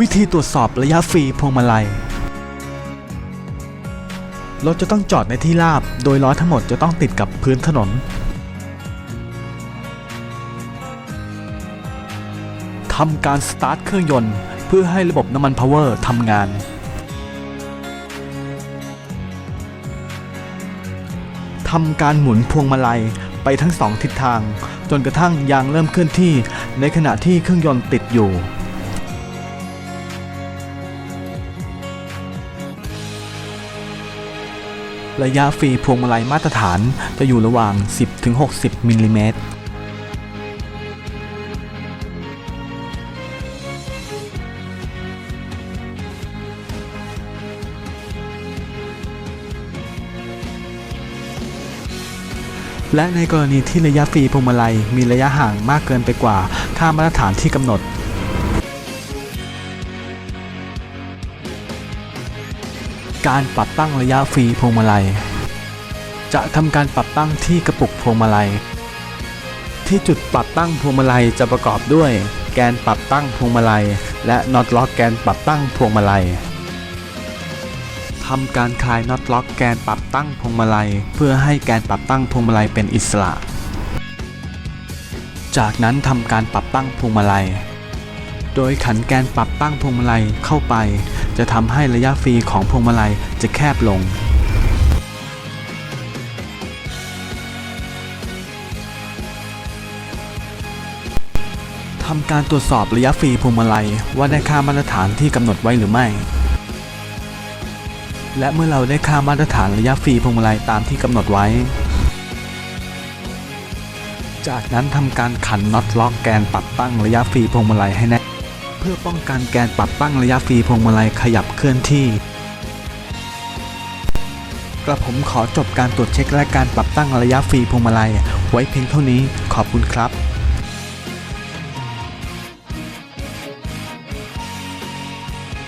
วิธีตรวจสอบระยะฟรีพวงมาลัย รถจะต้องจอดในที่ราบ โดยล้อทั้งหมดจะต้องติดกับพื้นถนนทำการสตาร์ทเครื่องยนต์เพื่อให้ระบบน้ำมันพาวเวอร์ทำงาน ทำการหมุนพวงมาลัยไปทั้งสองทิศทาง จนกระทั่งยางเริ่มเคลื่อนที่ในขณะที่เครื่องยนต์ติดอยู่ ระยะฟรีพวงมาลัยมาตรฐานจะอยู่ระหว่าง 10-60มิลลิเมตรและในกรณีที่ระยะฟรีพวงมาลัยมีระยะห่างมากเกินไปกว่าค่ามาตรฐานที่กำหนด การปรับตั้งระยะฟรีพวงมาลัย จะทำการปรับตั้งที่กระปุกพวงมาลัย ที่จุดปรับตั้งพวงมาลัยจะประกอบด้วย แกนปรับตั้งพวงมาลัย และน็อตล็อกแกนปรับตั้งพวงมาลัยทำการคลายน็อตล็อกแกนปรับตั้งพวงมาลัย เพื่อให้แกนปรับตั้งพวงมาลัยเป็นอิสระ จากนั้นทำการปรับตั้งพวงมาลัย โดยขันแกนปรับตั้งพวงมาลัยเข้าไป จะทำให้ระยะฟรีของพวงมาลัยจะแคบลง ทำการตรวจสอบระยะฟรีพวงมาลัยว่าได้ค่ามาตรฐานที่กำหนดไว้หรือไม่ และเมื่อเราได้ค่ามาตรฐานระยะฟรีพวงมาลัยตามที่กำหนดไว้ จากนั้นทำการขันน็อตล็อกแกนปรับตั้งระยะฟรีพวงมาลัยให้แน่ เพื่อป้องกันแกนปรับตั้งระยะฟรีพวงมาลัยขยับเคลื่อนที่ กระผมขอจบการตรวจเช็คและการปรับตั้งระยะฟรีพวงมาลัย ไว้เพียงเท่านี้ขอบคุณครับ